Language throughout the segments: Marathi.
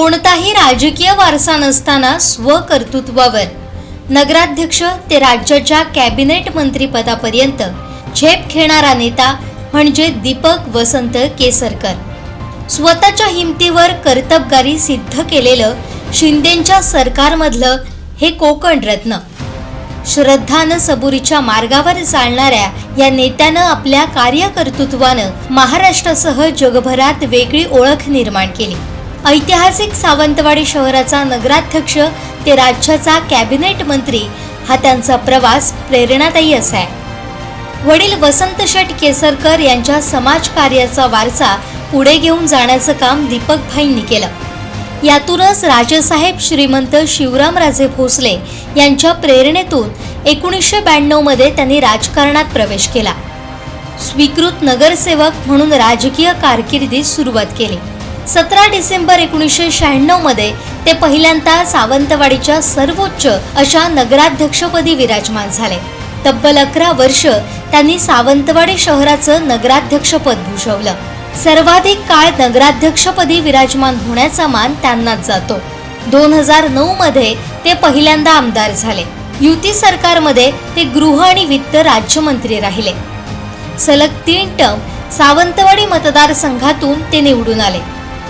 कोणताही राजकीय वारसा नसताना स्वकर्तृत्वावर. नगराध्यक्ष ते राज्याच्या कॅबिनेट मंत्रीपदापर्यंत झेप घेणारा नेता म्हणजे दीपक वसंत केसरकर. स्वतःच्या हिमतीवर कर्तबगारी सिद्ध केलेलं शिंदेच्या सरकारमधलं हे कोकण रत्न. श्रद्धानं सबुरीच्या मार्गावर चालणाऱ्या या नेत्यानं आपल्या कार्यकर्तृत्वानं महाराष्ट्रासह जगभरात वेगळी ओळख निर्माण केली. ऐतिहासिक सावंतवाडी शहराचा नगराध्यक्ष ते राज्याचा कॅबिनेट मंत्री हा त्यांचा प्रवास प्रेरणादायी असा आहे वडील वसंत शेठ केसरकर यांच्या समाजकार्याचा वारसा पुढे घेऊन जाण्याचं काम दीपक भाईंनी केलं. यातूनच राजेसाहेब श्रीमंत शिवरामराजे भोसले यांच्या प्रेरणेतून एकोणीसशे ब्याण्णवमध्ये त्यांनी राजकारणात प्रवेश केला. स्वीकृत नगरसेवक म्हणून राजकीय कारकिर्दीत सुरुवात केली. सतरा डिसेंबर एकोणीसशे शहाण्णवमध्ये ते पहिल्यांदा सावंतवाडीच्या सर्वोच्च अशा नगराध्यक्षपदी विराजमान झाले. तब्बल अकरा वर्ष त्यांनी सावंतवाडी शहराचं नगराध्यक्षपद भूषवलं. सर्वाधिक काळ नगराध्यक्षपदी विराजमान होण्याचा मान त्यांनाच जातो. दोन हजार नऊ मध्ये ते पहिल्यांदा आमदार झाले. युती सरकारमध्ये ते गृह आणि वित्त राज्यमंत्री राहिले. सलग तीन टर्म सावंतवाडी मतदारसंघातून ते निवडून आले.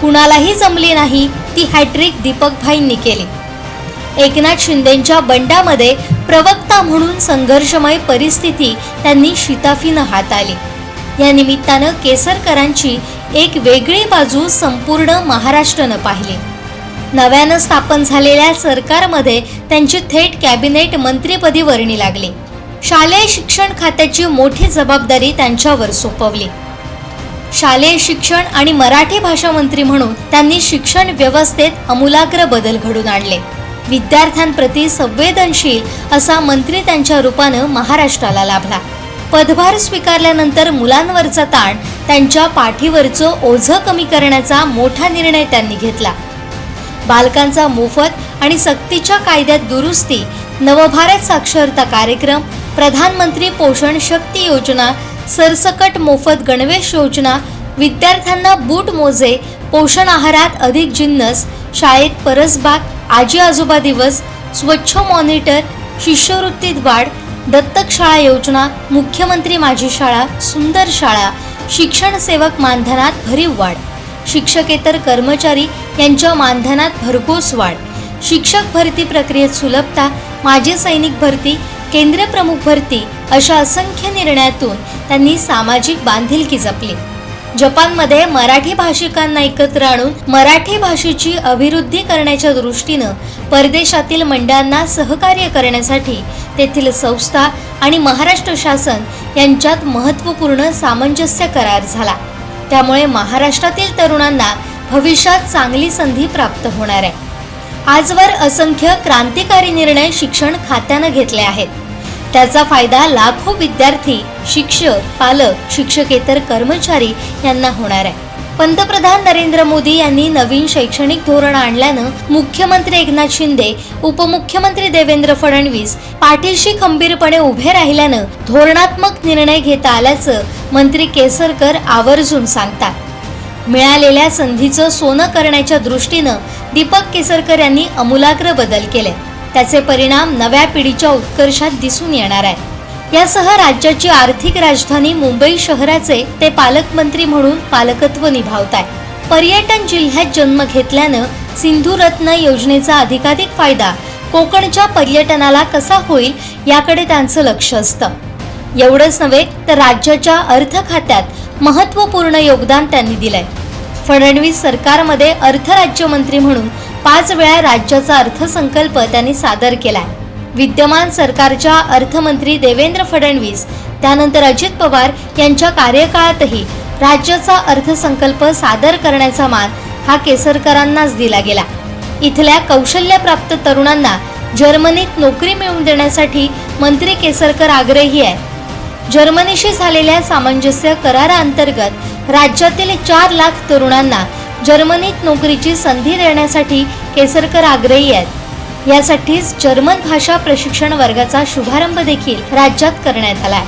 कुणालाही जमली नाही ती हॅट्रिक दीपकभाईंनी केली. एकनाथ शिंदेच्या बंडामध्ये प्रवक्ता म्हणून संघर्षमय परिस्थिती त्यांनी शिताफीनं हाताळली. या निमित्तानं केसरकरांची एक वेगळी बाजू संपूर्ण महाराष्ट्रानं पाहिली. नव्यानं स्थापन झालेल्या सरकारमध्ये त्यांची थेट कॅबिनेट मंत्रीपदी वर्णी लागली. शालेय शिक्षण खात्याची मोठी जबाबदारी त्यांच्यावर सोपवली. शालेय शिक्षण आणि मराठी भाषा मंत्री म्हणून त्यांनी शिक्षण व्यवस्थेत अमूलाग्र बदल घडून आणले. विद्यार्थ्यांप्रती संवेदनशील असा मंत्री त्यांच्या रूपानं महाराष्ट्राला लाभला. पदभार स्वीकारल्यानंतर मुलांवरचा ताण त्यांच्या पाठीवरचं ओझं कमी करण्याचा मोठा निर्णय त्यांनी घेतला. बालकांचा मोफत आणि सक्तीच्या कायद्यात दुरुस्ती नवभारत साक्षरता कार्यक्रम प्रधानमंत्री पोषण शक्ती योजना सरसकट मोफत गणवेश योजना विद्यार्थ्यांना बूट मोजे पोषण आहारात अधिक जिन्नस शाळेत परसबाग आजी आजोबा दिवस स्वच्छ मॉनिटर शिष्यवृत्तीत वाढ दत्तक शाळा योजना मुख्यमंत्री माझी शाळा सुंदर शाळा शिक्षण सेवक मानधनात भरीव वाढ शिक्षकेतर कर्मचारी यांच्या मानधनात भरघोस वाढ शिक्षक भरती प्रक्रियेत सुलभता माजी सैनिक भरती केंद्र प्रमुख भरती अशा असंख्य निर्णयातून त्यांनी सामाजिक बांधिलकी जपली. जपानमध्ये मराठी भाषिकांना एकत्र आणून मराठी भाषेची अभिवृद्धी करण्याच्या दृष्टीनं परदेशातील मंडळांना सहकार्य करण्यासाठी तेथील संस्था आणि महाराष्ट्र शासन यांच्यात महत्त्वपूर्ण सामंजस्य करार झाला. त्यामुळे महाराष्ट्रातील तरुणांना भविष्यात चांगली संधी प्राप्त होणार आहे. आजवर असंख्य क्रांतिकारी निर्णय शिक्षण खात्यानं घेतले आहेत. त्याचा फायदा लाखो विद्यार्थी शिक्षक पालक शिक्षकेतर कर्मचारी यांना होणार आहे. पंतप्रधान नरेंद्र मोदी यांनी नवीन शैक्षणिक धोरण आणल्यानं मुख्यमंत्री एकनाथ शिंदे उपमुख्यमंत्री देवेंद्र फडणवीस पाठीशी खंबीरपणे उभे राहिल्यानं धोरणात्मक निर्णय घेता आल्याचं मंत्री केसरकर आवर्जून सांगतात. मिळालेल्या संधीचं सोनं करण्याच्या दृष्टीनं दीपक केसरकर यांनी अमूलाग्र बदल केले त्याचे परिणाम नव्या पिढीच्या उत्कर्षात दिसून येणार आहे. यासह राज्याची आर्थिक राजधानी मुंबई शहराचे ते पालकमंत्री म्हणून पालकत्व निभावत आहे. पर्यटन जिल्ह्यात जन्म घेतल्यानं सिंधू रत्न योजनेचा अधिकाधिक फायदा कोकणच्या पर्यटनाला कसा होईल याकडे त्यांचं लक्ष असतं. एवढंच नव्हे तर राज्याच्या अर्थ खात्यात महत्त्वपूर्ण योगदान त्यांनी दिलंय. फडणवीस सरकारमध्ये अर्थ राज्यमंत्री म्हणून पाच वेळा राज्याचा अर्थसंकल्प त्यांनी सादर केलाय. विद्यमान सरकारच्या अर्थमंत्री देवेंद्र फडणवीस त्यानंतर अजित पवार यांच्या कार्यकाळातही राज्याचा अर्थसंकल्प सादर करण्याचा मान हा केसरकरांनाच दिला गेला. इथल्या कौशल्यप्राप्त तरुणांना जर्मनीत नोकरी मिळवून देण्यासाठी मंत्री केसरकर आग्रही आहे जर्मनीशी झालेल्या सामंजस्य कराराअंतर्गत राज्यातील चार लाख तरुणांना जर्मनीत नोकरीची संधी देण्यासाठी केसरकर आग्रही आहेत. यासाठीच जर्मन भाषा प्रशिक्षण वर्गाचा शुभारंभ देखील राज्यात करण्यात आलाय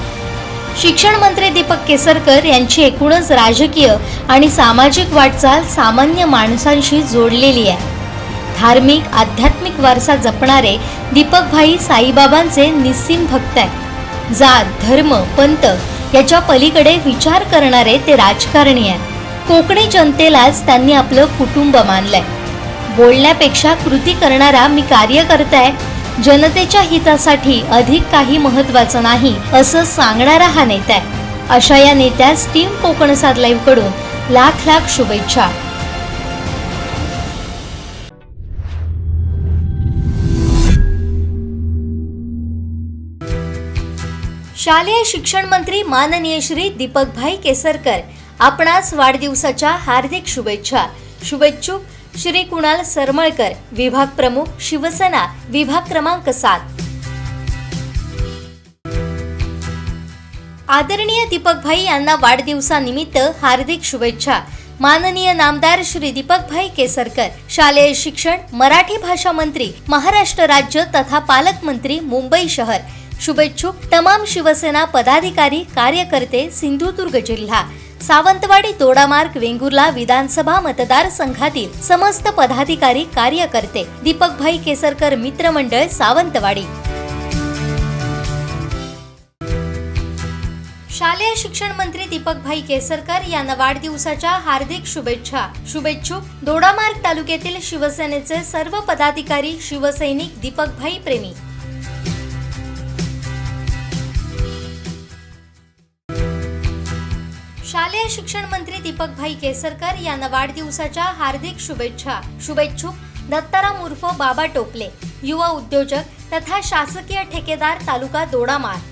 शिक्षण मंत्री दीपक केसरकर यांची एकूणच राजकीय आणि सामाजिक वाटचाल सामान्य माणसांशी जोडलेली आहे. धार्मिक आध्यात्मिक वारसा जपणारे दीपकभाई साईबाबांचे निस्सीम भक्त आहेत. जात धर्म पंत याच्या पलीकडे विचार करणारे ते राजकारणी आहेत. कोकणी जनतेलाच त्यांनी आपलं कुटुंब मानलंय. बोलण्यापेक्षा कृती करणारा मी कार्यकर्ता आहे जनतेच्या हितासाठी अधिक काही महत्वाचं नाही असं सांगणारा हा नेता आहे अशा या नेत्यास टीम कोकण सात लाईव्हकडून लाख लाख शुभेच्छा. शालेय शिक्षण मंत्री माननीय श्री दीपकभाई केसरकर आपणास वाढदिवसाच्या हार्दिक शुभेच्छा. शुभेच्छुक श्री कुणाल सरमळकर विभाग प्रमुख शिवसेना विभाग क्रमांक सात. आदरणीय दीपकभाई यांना वाढदिवसानिमित्त हार्दिक शुभेच्छा. माननीय नामदार श्री दीपकभाई केसरकर शालेय शिक्षण मराठी भाषा मंत्री महाराष्ट्र राज्य तथा पालकमंत्री मुंबई शहर. शुभेच्छुक तमाम शिवसेना पदाधिकारी कार्यकर्ते सिंधुदुर्ग जिल्हा. सावंतवाडी दोडामार्ग वेंगुर्ला विधानसभा मतदारसंघातील समस्त पदाधिकारी कार्यकर्ते दीपकभाई केसरकर मित्रमंडळ सावंतवाडी. शालेय शिक्षण मंत्री दीपकभाई केसरकर यांना वाढदिवसाच्या हार्दिक शुभेच्छा. शुभेच्छुक दोडामार्ग तालुक्यातील शिवसेनेचे सर्व पदाधिकारी शिवसैनिक दीपकभाई प्रेमी. शालेय शिक्षण मंत्री दीपकभाई केसरकर यांना वाढदिवसाच्या हार्दिक शुभेच्छा. शुभेच्छुक दत्ताराम उर्फ बाबा टोपले युवा उद्योजक तथा शासकीय ठेकेदार तालुका दोडामार्ग.